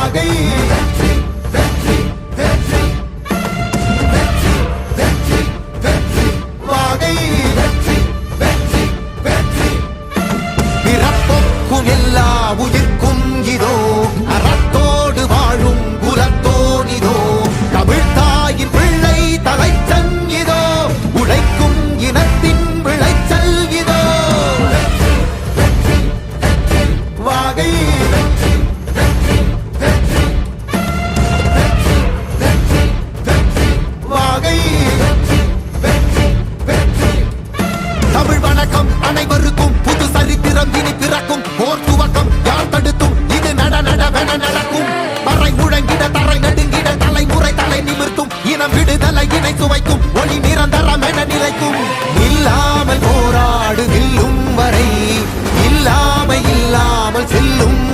வாகை. வாகை பிறப்புக்கும் எல்லா உயிர்க்கும் இதோ அறத்தோடு வாழும் குலத்தோனிதோ தமிழ் தாயின் பிள்ளை தலைச்சன் இதோ உழைக்கும் இனத்தின் விளைச்சல் இதோ. வாகை. வாகை வணக்கம். அனைவருக்கும் புது சரித்திரம் இனி பிறக்கும். போர் துவக்கம். யார் தடுத்தும் இது நட நடவென நடக்கும். மறை முழங்கிட தரை நடுங்கிட தலைமுறை தலை நிமிர்த்தும். இனம் விடுதலை இணை சுவைக்கும். ஒளி நிரந்தரம் என நிலைக்கும். இல்லாமல் போராடு நில்லும் வரை. இல்லாமை இல்லாமல் செல்லும்